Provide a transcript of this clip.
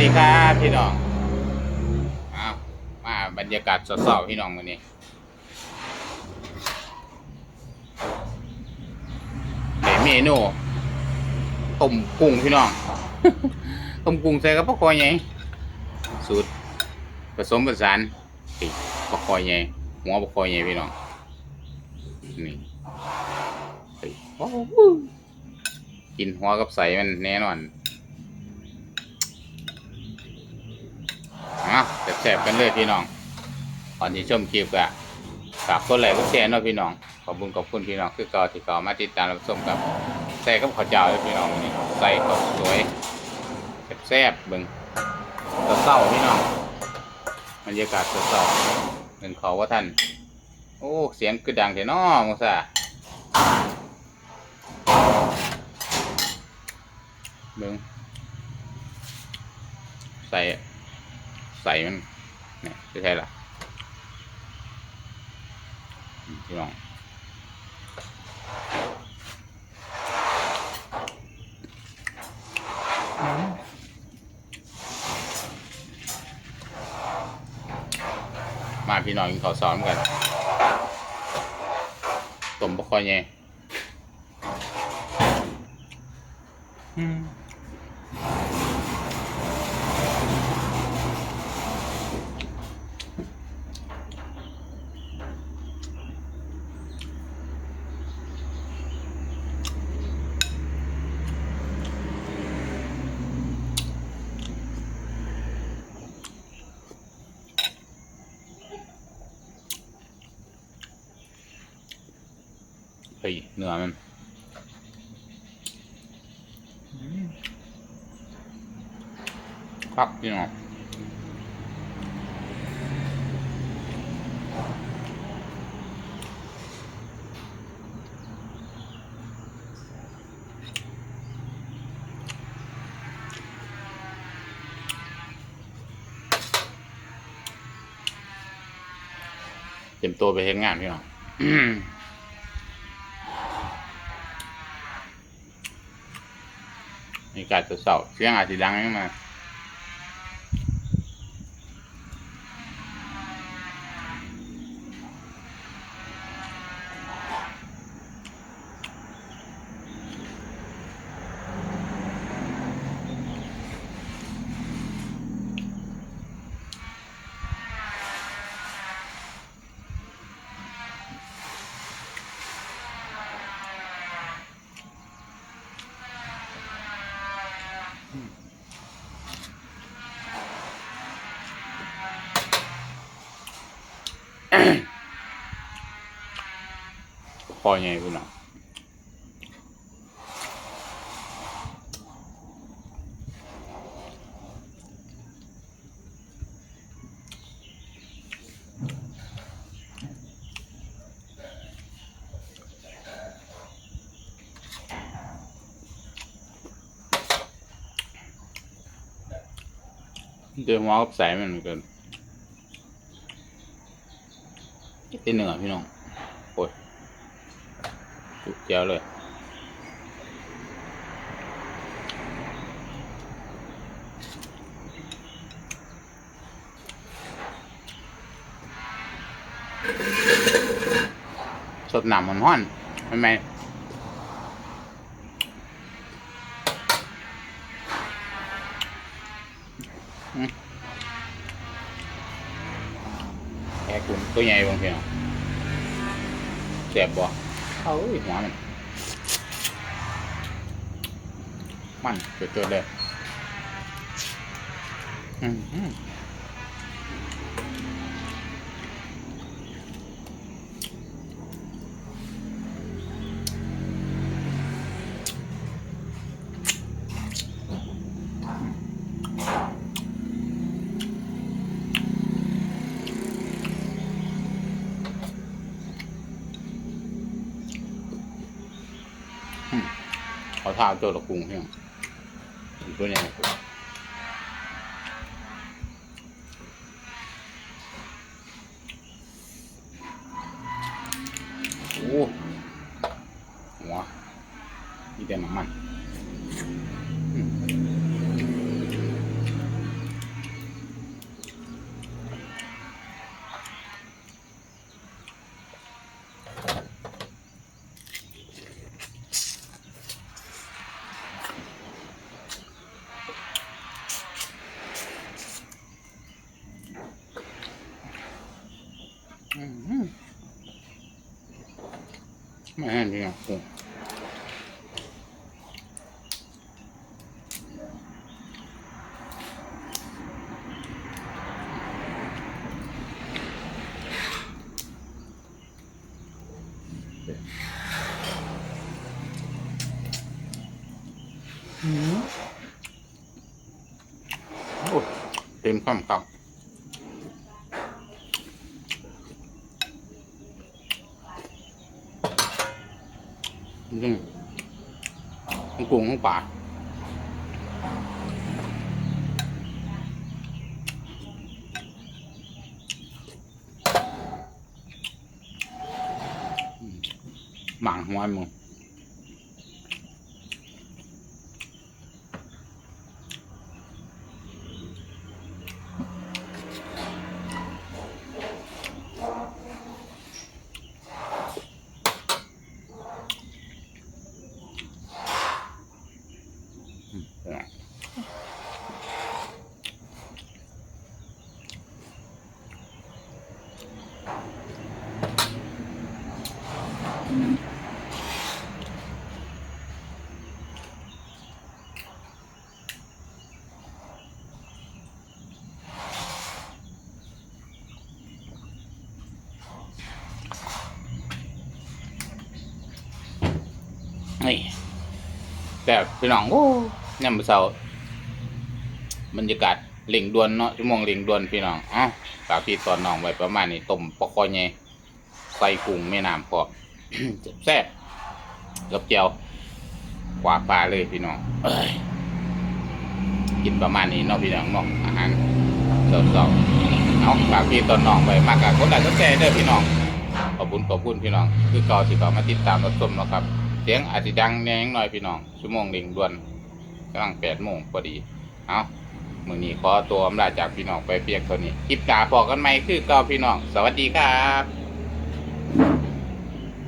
ดีครับพี่น้องอ้าวมาบรรยากาศสดๆพี่น้องวันนี้เดี๋ยวเมนูต้มกุ้งพี่น้องต้มกุ้งใส่กับปลาคอยไงสูตรผสมผสานปีกปลาคอยไงหัวปลาคอยไงพี่น้องนี่เฮ้ยโอ้โหกินหัวกับใส่มันแน่นอน อะแซ่บๆกันเลยพี่น้องก่อนที่ชมคลิปก็ฝากกดไลค์กดแชร์เนาะพี่น้อง ขอบคุณขอบคุณพี่น้องคือเก่าที่เก่ามาติดตามรับชมกับใส่กับข้าวเจ้าเลยพี่น้องวันนี่ใส่ข้าวสวยแซ่บๆเบิ่งเศร้าพี่น้องบรรยากาศเศร้าๆเงินเขาว่าท่าน โอ้เสียงคือดังแต่น้อมูซาเบิ่งใส่ ใส่มันเนี่ยไม่ใช่ล่ะพี่น้องมาพี่น้องกินข้าวซ้อมกันต้มบะคอยไงอืม เฮ้ยเนื้อมันครับพี่น้องเต็มตัวไปเห็นงานพี่น้อง มีการตรวจสอบเสียงอาจจะดังขึ้นมา พอไงพี่น้องเดี๋ยวหมอกับใส่มันเหมือนกัน อีกตีหนื้อพี่น้องโอ้ยจุกเจียวเลยสดหนำมันห้อนทำไม แค่คุณตัวใหญ่บางทีเนาะเจ็บบ่เอ้ยหัวมันมันเกิดๆเลยอืม เขาท่าตัวละกุ้งเพียงตัวใไม่ให้พี่น้องกุ้งโอ้เต็มข้ามครับ จริงทั้งกุ้งทั้งปลาหมางหัวมึง นี่แต่พี่น้องโอ้ยามมื้อเช้าบรรยากาศเล่งดวนเนาะชั่วโมงเล่งดวนพี่น้องเอ้าฝากพี่ตอนน้องไว้ประมาณนี้ต้มปลาคอใหญ่ใส่กุ้งแม่น้ำพอแซ่บกับเจียวกว่าปลาเลยพี่น้องกินประมาณนี้เนาะพี่น้องเนาะอาหารเสาๆเอาฝากพี่ตอนน้องไว้มากกับคนไหนก็แชร์เด้อพี่น้องขอบคุณขอบคุณพี่น้อง คือเก่าที่เขามาติดตามรับชมเนาะครับ สียงอาจจะดังแนงหน่อยพี่น้องชั่วโมงเร่งด่วนกำลังแปดโมงพอดีเอามือนี้ขอตัวอำลาจากพี่น้องไปเพียงเท่านี้คลิปตาพอกันไหมคือเก่าพี่น้อง สวัสดีครับ